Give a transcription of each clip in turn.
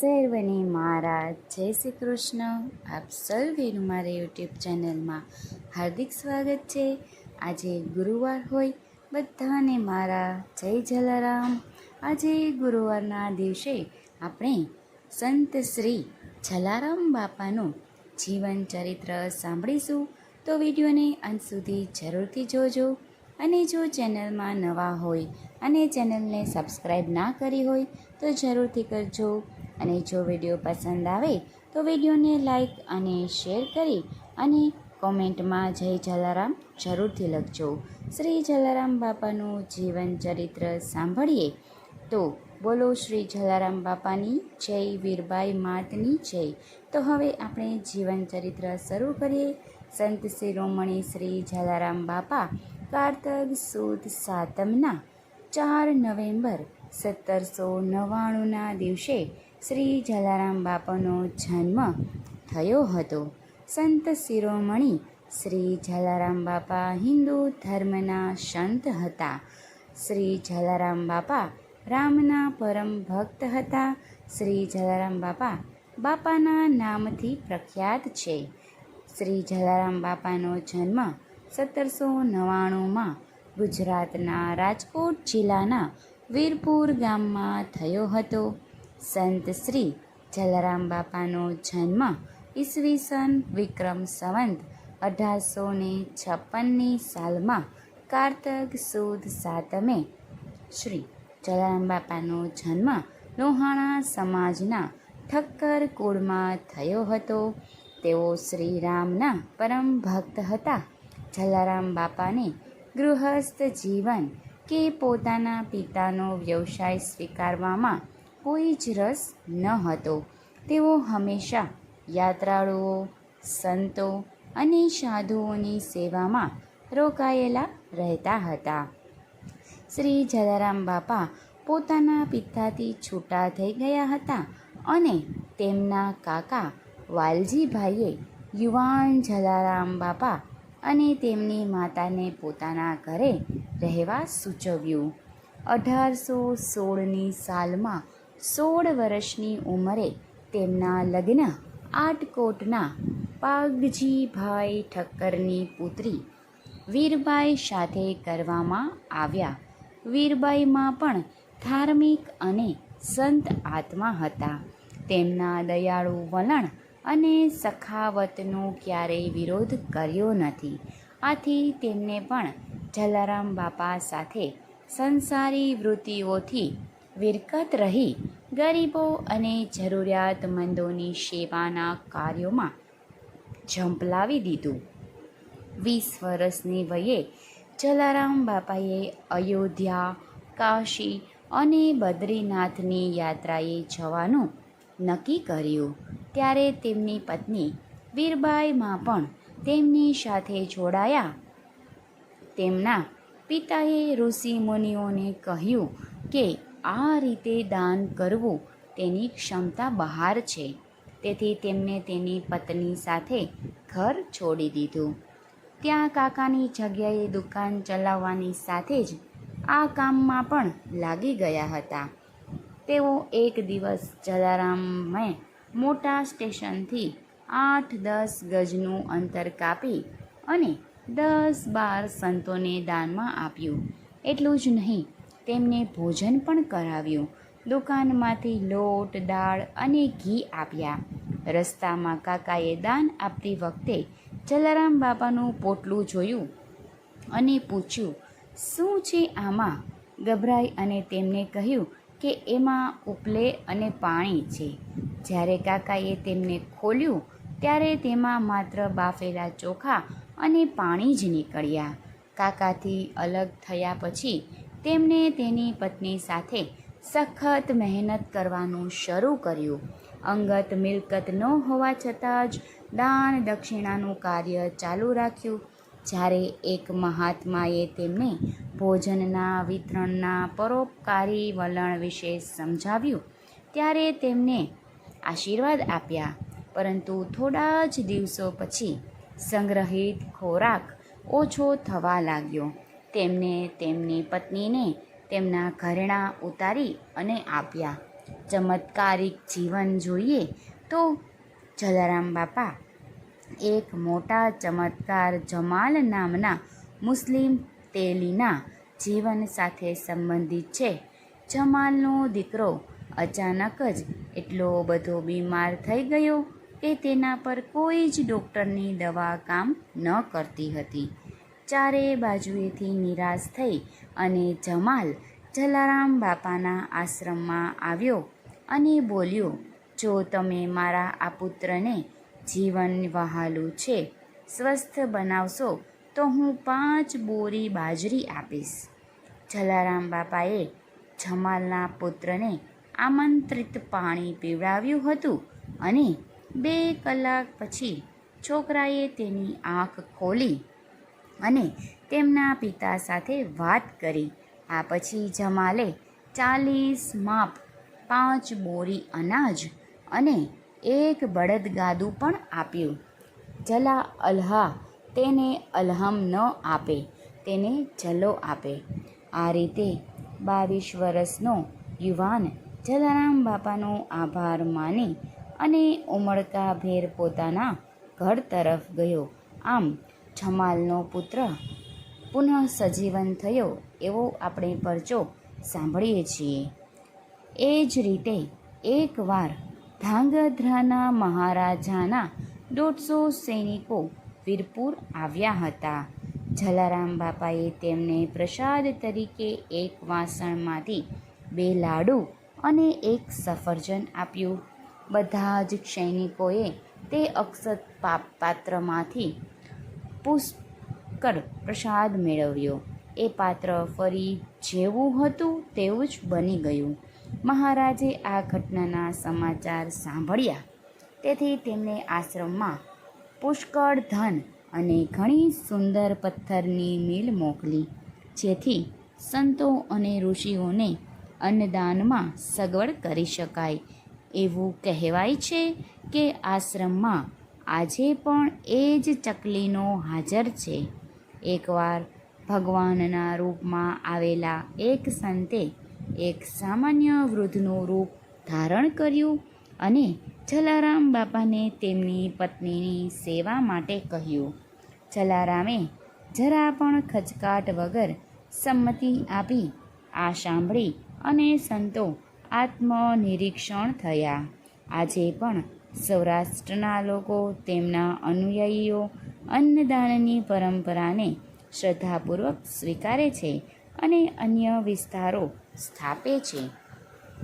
સર્વને મારા. જય શ્રી કૃષ્ણ. આપ સર્વેનું મારા યુટ્યુબ ચેનલમાં હાર્દિક સ્વાગત છે. આજે ગુરુવાર હોય, બધાને મારા. જય જલારામ. આજે ગુરુવારના દિવસે આપણે સંત શ્રી જલારામ બાપાનું જીવન ચરિત્ર સાંભળીશું. તો વિડીયોને અંત સુધી જરૂરથી જોજો. અને જો ચેનલમાં નવા હોય અને ચેનલને સબસ્ક્રાઈબ ના કરી હોય, તો જરૂરથી કરજો. અને જો વીડિયો પસંદ આવે તો વિડીયોને લાઈક અને શેર કરી અને કોમેન્ટમાં જય જલારામ જરૂરથી લખજો. શ્રી જલારામ બાપાનું જીવન ચરિત્ર સાંભળીએ તો બોલો શ્રી જલારામ બાપાની જય વીરબાઈ માતની જય. તો હવે આપણે જીવન ચરિત્ર શરૂ કરીએ. સંત શિરોમણી શ્રી જલારામ બાપા કારતક સુદ સાતમના ચાર નવેમ્બર સત્તરસો નવ્વાણુંના દિવસે શ્રી જલારામ બાપાનો જન્મ થયો હતો. સંત શિરોમણી શ્રી જલારામ બાપા હિન્દુ ધર્મના સંત હતા. શ્રી જલારામ બાપા રામના પરમ ભક્ત હતા. શ્રી જલારામ બાપા બાપાના નામથી પ્રખ્યાત છે. શ્રી જલારામ બાપાનો જન્મ સત્તરસો નવ્વાણુંમાં ગુજરાતના રાજકોટ જિલ્લાના વીરપુર ગામમાં થયો હતો. સંત શ્રી જલારામ બાપાનો જન્મ ઈસવીસન વિક્રમ સંવંત અઢારસો ને છપ્પનની સાલમાં કારતક સુદ સાતમે શ્રી જલારામ બાપાનો જન્મ લોહાણા સમાજના ઠક્કર કુળમાં થયો હતો. તેઓ શ્રી રામના પરમ ભક્ત હતા. જલારામ બાપાને ગૃહસ્થ જીવન કે પોતાના પિતાનો વ્યવસાય સ્વીકારવામાં કોઈ જ રસ ન હતો. તેઓ હંમેશા યાત્રાળુઓ, સંતો અને સાધુઓની સેવામાં રોકાયેલા રહેતા હતા. શ્રી જલારામ બાપા પોતાના પિતાથી છૂટા થઈ ગયા હતા અને તેમના કાકા વાલજીભાઈએ યુવાન જલારામ બાપા અને તેમની માતાને પોતાના ઘરે રહેવા સૂચવ્યું. અઢારસો સોળની સાલમાં સોળ વર્ષની ઉંમરે તેમના લગ્ન આટકોટના પાગજીભાઈ ઠક્કરની પુત્રી વીરબાઈ સાથે કરવામાં આવ્યા. વીરબાઈમાં પણ ધાર્મિક અને સંત આત્મા હતા. તેમના દયાળુ વલણ અને સખાવતનો ક્યારેય વિરોધ કર્યો નથી. આથી તેમને પણ જલારામ બાપા સાથે સંસારી વૃત્તિઓથી વિરકત રહી ગરીબો અને જરૂરિયાતમંદોની સેવાના કાર્યોમાં ઝંપલાવી દીધું. વીસ વર્ષની વયે જલારામ બાપાએ અયોધ્યા, કાશી અને બદ્રીનાથની યાત્રાએ જવાનું નક્કી કર્યું. ત્યારે તેમની પત્ની વીરબાઈમાં પણ તેમની સાથે જોડાયા. તેમના પિતાએ ઋષિ મુનિઓને કહ્યું કે આ રીતે દાન કરવું તેની ક્ષમતા બહાર છે. તેથી તેમને તેની પત્ની સાથે ઘર છોડી દીધું. ત્યાં કાકાની જગ્યાએ દુકાન ચલાવવાની સાથે જ આ કામમાં પણ લાગી ગયા હતા. તેઓ એક દિવસ જલારામે મોટા સ્ટેશનથી આઠ દસ ગજનું અંતર કાપી અને દસ બાર સંતોને દાનમાં આપ્યું. એટલું જ નહીં તેમને ભોજન પણ કરાવ્યું. દુકાનમાંથી લોટ, દાળ અને ઘી આપ્યા. રસ્તામાં કાકાએ દાન આપતી વખતે જલારામ બાપાનું પોટલું જોયું અને પૂછ્યું, શું છે આમાં? ગભરાઈ અને તેમને કહ્યું કે એમાં ઉપલે અને પાણી છે. જ્યારે કાકાએ તેમને ખોલ્યું, ત્યારે તેમાં માત્ર બાફેલા ચોખા અને પાણી જ નીકળ્યા. કાકાથી અલગ થયા પછી તેમણે તેની પત્ની સાથે સખત મહેનત કરવાનું શરૂ કર્યું. અંગત મિલકત ન હોવા છતાં જ દાન દક્ષિણાનું કાર્ય ચાલુ રાખ્યું. જ્યારે એક મહાત્માએ તેમને ભોજનના વિતરણના પરોપકારી વલણ વિશે સમજાવ્યું, ત્યારે તેમને આશીર્વાદ આપ્યા. પરંતુ થોડા જ દિવસો પછી સંગ્રહિત ખોરાક ઓછો થવા લાગ્યો. તેમને તેમની પત્નીને તેમના ઘરેણાં ઉતારી અને આપ્યા. ચમત્કારિક જીવન જોઈએ તો જલારામ બાપા એક મોટા ચમત્કાર જમાલ નામના મુસ્લિમ તેલીના જીવન સાથે સંબંધિત છે. જમાલનો દીકરો અચાનક જ એટલો બધો બીમાર થઈ ગયો કે તેના પર કોઈ જ ડૉક્ટરની દવા કામ ન કરતી હતી. ચારે બાજુએથી નિરાશ થઈ અને જમાલ જલારામ બાપાના આશ્રમમાં આવ્યો અને બોલ્યો, જો તમે મારા આ પુત્રને જીવન વહાલું છે, સ્વસ્થ બનાવશો, તો હું પાંચ બોરી બાજરી આપીશ. જલારામ બાપાએ જમાલના પુત્રને આમંત્રિત પાણી પીવડાવ્યું હતું અને બે કલાક પછી છોકરાએ તેની આંખ ખોલી અને તેમના પિતા સાથે વાત કરી. આ પછી જમાલે ચાલીસ માપ, પાંચ બોરી અનાજ અને એક બળદગાદું પણ આપ્યું. જલા અલ્હા તેને અલ્હમ ન આપે, તેને જલો આપે. આ રીતે બાવીસ વર્ષનો યુવાન જલારામ બાપાનો આભાર માની અને ઉમળકાભેર પોતાના ઘર તરફ ગયો. આમ જમાલનો પુત્ર પુનઃ સજીવન થયો એવો આપણે પરચો સાંભળીએ છીએ. એ જ રીતે એકવાર ધાંગધ્રાના મહારાજાના દોઢસો સૈનિકો વીરપુર આવ્યા હતા. જલારામ બાપાએ તેમને પ્રસાદ તરીકે એક વાસણમાંથી બે લાડુ અને એક સફરજન આપ્યું. બધા જ સૈનિકોએ તે અક્ષત પાત્રમાંથી પુષ્કળ પ્રસાદ મેળવ્યો. એ પાત્ર ફરી જેવું હતું તેવું જ બની ગયું. મહારાજે આ ઘટનાના સમાચાર સાંભળ્યા. તેથી તેમણે આશ્રમમાં પુષ્કળ ધન અને ઘણી સુંદર પથ્થરની મિલ મોકલી, જેથી સંતો અને ઋષિઓને અન્નદાનમાં સગવડ કરી શકાય. એવું કહેવાય છે કે આશ્રમમાં આજે પણ એ જ ચકલીનો હાજર છે. એકવાર ભગવાનના રૂપમાં આવેલા એક સંતે એક સામાન્ય વૃદ્ધનું રૂપ ધારણ કર્યું અને જલારામ બાપાને તેમની પત્નીની સેવા માટે કહ્યું. જલારામે જરા પણ ખચકાટ વગર સંમતિ આપી આ સાંભળી અને સંતો આત્મનિરીક્ષણ થયા. આજે પણ સૌરાષ્ટ્રના લોકો, તેમના અનુયાયીઓ અન્નદાનની પરંપરાને શ્રદ્ધાપૂર્વક સ્વીકારે છે અને અન્ય વિસ્તારો સ્થાપે છે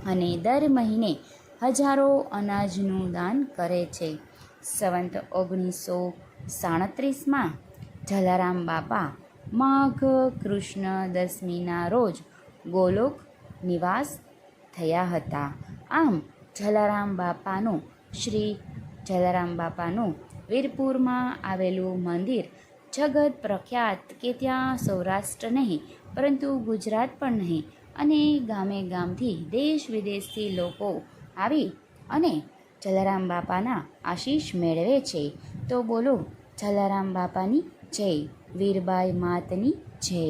અને દર મહિને હજારો અનાજનું દાન કરે છે. સંવંત ઓગણીસો સાડત્રીસમાં જલારામ બાપા માઘ કૃષ્ણ દસમીના રોજ ગોલોક નિવાસ થયા હતા. આમ જલારામ બાપાનું શ્રી જલારામ બાપાનું વીરપુરમાં આવેલું મંદિર જગત પ્રખ્યાત કે ત્યાં સૌરાષ્ટ્ર નહીં, પરંતુ ગુજરાત પણ નહીં અને ગામે ગામથી દેશ વિદેશથી લોકો આવી અને જલારામ બાપાના આશીષ મેળવે છે. તો બોલો, જલારામ બાપાની જય, વીરબાઈ માતની જય.